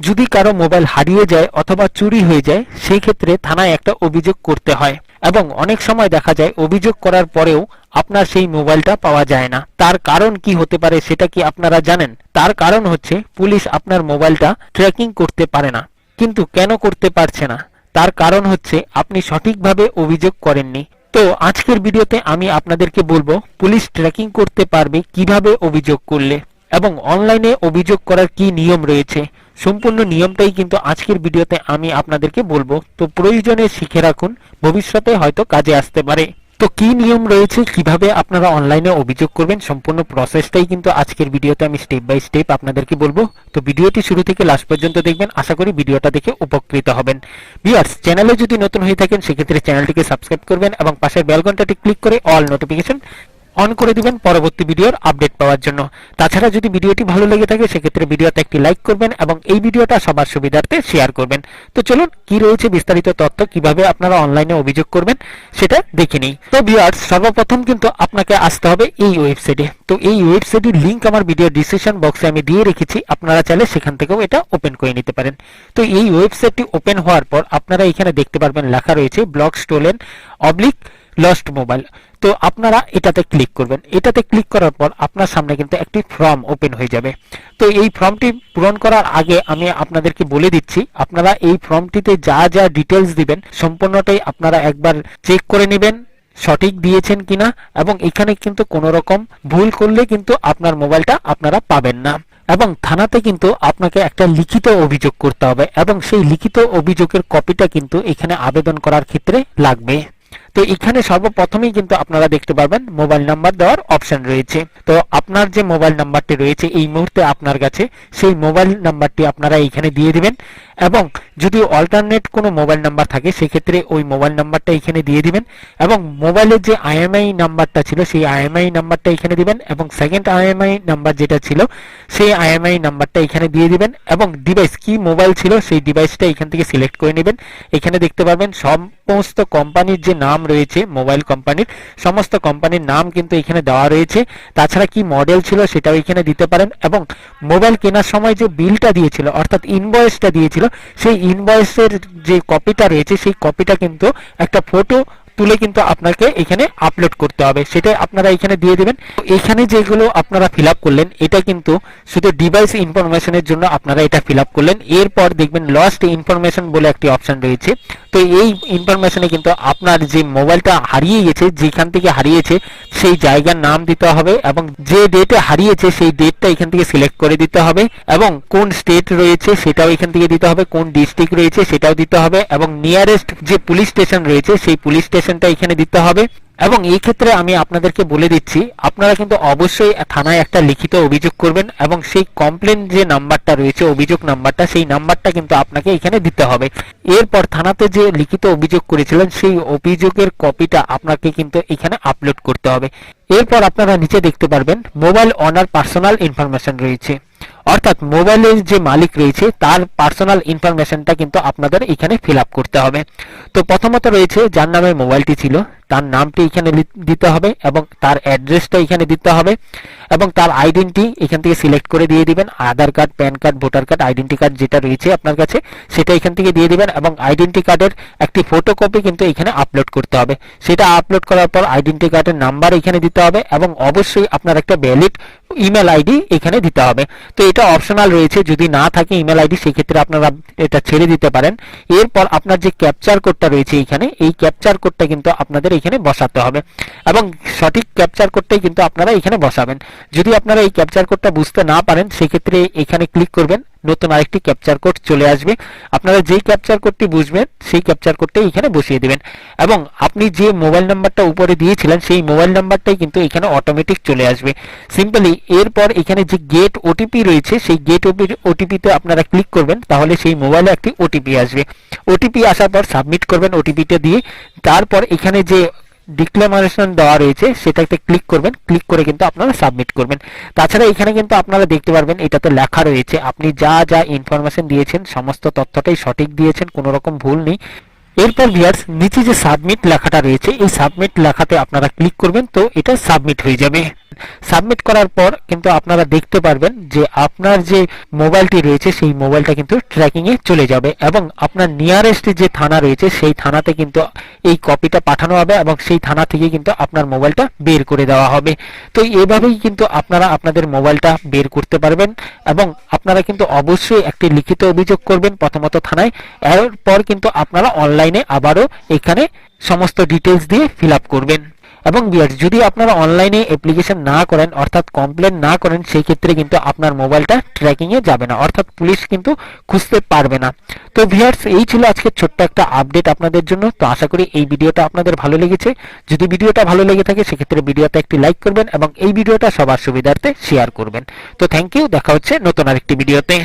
যদি কারও মোবাইল হারিয়ে যায় অথবা চুরি হয়ে যায়, সেই ক্ষেত্রে থানায় একটা অভিযোগ করতে হয় এবং অনেক সময় দেখা যায় অভিযোগ করার পরেও আপনার সেই মোবাইলটা পাওয়া যায় না। তার কারণ কি হতে পারে সেটা কি আপনারা জানেন? তার কারণ হচ্ছে পুলিশ আপনার মোবাইলটা ট্র্যাকিং করতে পারে না, কিন্তু কেন করতে পারছে না? তার কারণ হচ্ছে আপনি সঠিকভাবে অভিযোগ করেননি। তো আজকের ভিডিওতে আমি আপনাদেরকে বলব, পুলিশ ট্র্যাকিং করতে পারবে কীভাবে অভিযোগ করলে এবং অনলাইনে অভিযোগ করার কি নিয়ম রয়েছে? সম্পূর্ণ নিয়মটাই কিন্তু আজকের ভিডিওতে আমি আপনাদেরকে বলব। তো প্রয়োজনে শিখে রাখুন, ভবিষ্যতে হয়তো কাজে আসতে পারে। তো কি নিয়ম রয়েছে, কীভাবে আপনারা অনলাইনে অভিযোগ করবেন, সম্পূর্ণ প্রসেসটাই কিন্তু আজকের ভিডিওতে আমি স্টেপ বাই স্টেপ আপনাদেরকে বলব। তো ভিডিওটি শুরু থেকে লাস্ট পর্যন্ত দেখবেন, আশা করি ভিডিওটা দেখে উপকৃত হবেন। ভিউয়ার্স চ্যানেলে যদি নতুন হয়ে থাকেন, সেক্ষেত্রে চ্যানেলটিকে সাবস্ক্রাইব করবেন এবং পাশের বেল ক্লিক করে অল নোটিফিকেশন অন করে দিবেন পরবর্তী ভিডিওর আপডেট পাওয়ার জন্য। তাছাড়া যদি ভিডিওটি ভালো লেগে থাকে, সেক্ষেত্রে ভিডিওতে একটি লাইক করবেন এবং এই ভিডিওটা সবার সুবিধার্থে শেয়ার করবেন। তো চলুন, কি রয়েছে বিস্তারিত তথ্য, কীভাবে আপনারা অনলাইনে অভিযোগ করবেন, সেটা দেখে নিই। তো ভিউয়ার্স সর্বপ্রথম কিন্তু আপনাকে আসতে হবে এই ওয়েবসাইটে তো এই ওয়েবসাইটের লিংক আমার ভিডিও ডিসক্রিপশন বক্সে আমি দিয়ে রেখেছি, আপনারা চাইলে সেখান থেকেও এটা ওপেন করে নিতে পারেন। তো এই ওয়েবসাইটটি ওপেন হওয়ার পর আপনারা এখানে দেখতে পারবেন লেখা রয়েছে ব্লক স্টোলেন অবলিক লস্ট মোবাইল তো আপনারা এটাতে ক্লিক করবেন। এটাতে ক্লিক করার পর আপনার সামনে কিন্তু একটি ফর্ম ওপেন হয়ে যাবে। তো এই ফর্মটি পূরণ করার আগে আমি আপনাদেরকে বলে দিচ্ছি, আপনারা এই ফর্মটিতে যা যা ডিটেলস দিবেন, সম্পূর্ণটাই আপনারা একবার চেক করে নেবেন, সঠিক দিয়েছেন কিনা, এবং এখানে কিন্তু কোনো রকম ভুল করলে কিন্তু আপনার মোবাইলটা আপনারা পাবেন না। এবং থানাতে কিন্তু আপনাকে একটা লিখিত অভিযোগ করতে হবে, এবং সেই লিখিত অভিযোগের কপিটা কিন্তু এখানে আবেদন করার ক্ষেত্রে লাগবে। তো এখানে সর্বপ্রথমেই কিন্তু আপনারা দেখতে পারবেন মোবাইল নাম্বার দেওয়ার অপশন রয়েছে। তো আপনার যে মোবাইল নাম্বারটি রয়েছে এই মুহূর্তে আপনার কাছে, সেই মোবাইল নাম্বারটি আপনারা এইখানে দিয়ে দিবেন এবং যদি অল্টারনেট কোনো মোবাইল নাম্বার থাকে, সেক্ষেত্রে ওই মোবাইল নাম্বারটা এখানে দিয়ে দিবেন এবং মোবাইলের যে আইএমআই নাম্বারটা ছিল, সেই আইএমআই নাম্বারটা এখানে দিবেন এবং সেকেন্ড আইএমআই নাম্বার যেটা ছিল, সেই আইএমআই নাম্বারটা এখানে দিয়ে দিবেন এবং ডিভাইস কি মোবাইল ছিল, সেই ডিভাইসটা এখান থেকে সিলেক্ট করে নেবেন। এখানে দেখতে পারবেন সমস্ত কোম্পানির যে নাম রয়েছে মোবাইল কোম্পানির সমস্ত কোম্পানির নাম কিন্তু এখানে দেওয়া রয়েছে। তাছাড়া কি মডেল ছিল সেটাও এখানে দিতে পারেন এবং মোবাইল কেনার সময় যে বিলটা দিয়েছিল, অর্থাৎ ইনভয়েসটা দিয়েছিল, সেই ইনভয়েসের যে কপিটা রয়েছে, সেই কপিটা কিন্তু একটা ফটো তুলে কিন্তু আপনাকে এখানে আপলোড করতে হবে। সেটা আপনারা এখানে দিয়ে দেবেন। এখানে যেগুলো আপনারা ফিল করলেন, এটা কিন্তু শুধু ডিভাইস ইনফরমেশনের জন্য আপনারা এটা ফিল করলেন। এরপর দেখবেন লস্ট ইনফরমেশন বলে একটি অপশন রয়েছে। তো এই ইনফরমেশনে কিন্তু আপনার যে মোবাইলটা হারিয়ে গেছে, যেখান থেকে হারিয়েছে, সেই জায়গার নাম দিতে হবে এবং যে ডেটে হারিয়েছে, সেই ডেটটা এখান থেকে সিলেক্ট করে দিতে হবে এবং কোন স্টেট রয়েছে, সেটাও এখান থেকে দিতে হবে। কোন ডিস্ট্রিক্ট রয়েছে, সেটাও দিতে হবে এবং নিয়ারেস্ট যে পুলিশ স্টেশন রয়েছে, সেই পুলিশ স্টেশনটা এখানে দিতে হবে। এবং এই ক্ষেত্রে আমি আপনাদেরকে বলে দিচ্ছি, আপনারা কিন্তু অবশ্যই থানায় একটা লিখিত অভিযোগ করবেন এবং সেই কমপ্লেন যে নাম্বারটা রয়েছে, অভিযোগ নাম্বারটা, সেই নাম্বারটা কিন্তু আপনাকে এখানে দিতে হবে। এরপর থানাতে যে লিখিত অভিযোগ করেছিলেন, সেই অভিযোগের কপিটা আপনাকে কিন্তু এখানে আপলোড করতে হবে। এরপর আপনারা নিচে দেখতে পারবেন মোবাইল অনার পার্সোনাল ইনফরমেশন রয়েছে। অর্থাৎ মোবাইলের যে মালিক রয়েছে, তার পার্সোনাল ইনফরমেশনটা কিন্তু আপনাদের এখানে ফিল আপ করতে হবে। তো প্রথমত রয়েছে, যার নামে মোবাইলটি ছিল। তার নামটি এখানে দিতে হবে এবং তার অ্যাড্রেসটা এখানে দিতে হবে এবং তার আইডেন্টি এখান থেকে সিলেক্ট করে দিয়ে দিবেন। Aadhaar card, PAN card, voter card, identity card যেটা রয়েছে আপনার কাছে সেটা এখান থেকে দিয়ে দিবেন এবং আইডেন্টি কার্ডের একটি ফটোকপি কিন্তু এখানে আপলোড করতে হবে। সেটা আপলোড করার পর আইডেন্টি কার্ডের নাম্বার এখানে দিতে হবে এবং অবশ্যই আপনার একটা ভ্যালিড ইমেল আইডি এখানে দিতে হবে। তো এটা অপশনাল রয়েছে, যদি না থাকে ইমেল আইডি সেক্ষেত্রে আপনারা এটা ছেড়ে দিতে পারেন। এরপর আপনার যে ক্যাপচার কোডটা রয়েছে এখানে, এই ক্যাপচার কোডটা কিন্তু আপনাদের এখানে বসাতে হবে। এবং সঠিক ক্যাপচার কোডটাই কিন্তু আপনারা এখানে বসাবেন। যদি আপনারা এই ক্যাপচার কোডটা বুঝতে না পারেন, সেক্ষেত্রে এখানে ক্লিক করবেন। নতুন আরেকটি ক্যাপচার কোড চলে আসবে। আপনারা যেই ক্যাপচার কোডটি বুঝবেন, সেই ক্যাপচার কোডটাই এখানে বসিয়ে দিবেন। এবং আপনি যে মোবাইল নাম্বারটা উপরে দিয়েছিলেন, সেই মোবাইল নাম্বারটাই কিন্তু এখানে অটোমেটিক চলে আসবে। সিম্পলি এরপর এখানে যে গেট ওটিপি রয়েছে, সেই গেট ওটিপিতে আপনারা ক্লিক করবেন, তাহলে সেই মোবাইলে একটি ওটিপি আসবে। ওটিপি আসার পর সাবমিট করবেন ওটিপিটা দিয়ে। তারপর এখানে যে ডিক্লারেশন দেওয়া রয়েছে, সেটাতে ক্লিক করবেন ক্লিক করে কিন্তু আপনারা সাবমিট করবেন। তাছাড়া এখানে কিন্তু আপনারা দেখতে পারবেন, এটাতে লেখা রয়েছে, আপনি যা যা ইনফরমেশন দিয়েছেন, সমস্ত তথ্যটাই সঠিক দিয়েছেন, কোনো রকম ভুল নেই। এরপর ভিয়ার্স নিচে যে সাবমিট লেখাটা রয়েছে, এই সাবমিট লেখাতে আপনারা ক্লিক করবেন, তো এটা সাবমিট হয়ে যাবে। সাবমিট করার পর কিন্তু আপনারা দেখতে পারবেন যে আপনার যে মোবাইলটি রয়েছে, সেই মোবাইলটা কিন্তু ট্র্যাকিং এ চলে যাবে এবং আপনার নিয়ারেস্ট যে থানা রয়েছে, সেই থানাতে কিন্তু এই কপিটা পাঠানো হবে এবং সেই থানা থেকে কিন্তু আপনার মোবাইলটা বের করে দেওয়া হবে। তো এভাবেই কিন্তু আপনারা আপনাদের মোবাইলটা বের করতে পারবেন এবং আপনারা কিন্তু অবশ্যই একটি লিখিত অভিযোগ করবেন প্রথমত থানায়। এরপর কিন্তু আপনারা অনলাইনে আবারও এখানে সমস্ত ডিটেলস দিয়ে ফিল করবেন। এবং যদি আপনারা অনলাইনে অ্যাপ্লিকেশন না করেন, অর্থাৎ কমপ্লেন না করেন, সেই ক্ষেত্রে কিন্তু আপনার মোবাইলটা ট্র্যাকিং এ যাবে না। অর্থাৎ পুলিশ কিন্তু খুঁজতে পারবে না। তো ভিউয়ার্স এই ছিল আজকে ছোট্ট একটা আপডেট আপনাদের জন্য। তো আশা করি এই ভিডিওটা আপনাদের ভালো লেগেছে। যদি ভিডিওটা ভালো লেগে থাকে, সেক্ষেত্রে ভিডিওতে একটি লাইক করবেন এবং এই ভিডিওটা সবার সুবিধার্থে শেয়ার করবেন। তো থ্যাংক ইউ দেখা হচ্ছে নতুন আরেকটি ভিডিওতে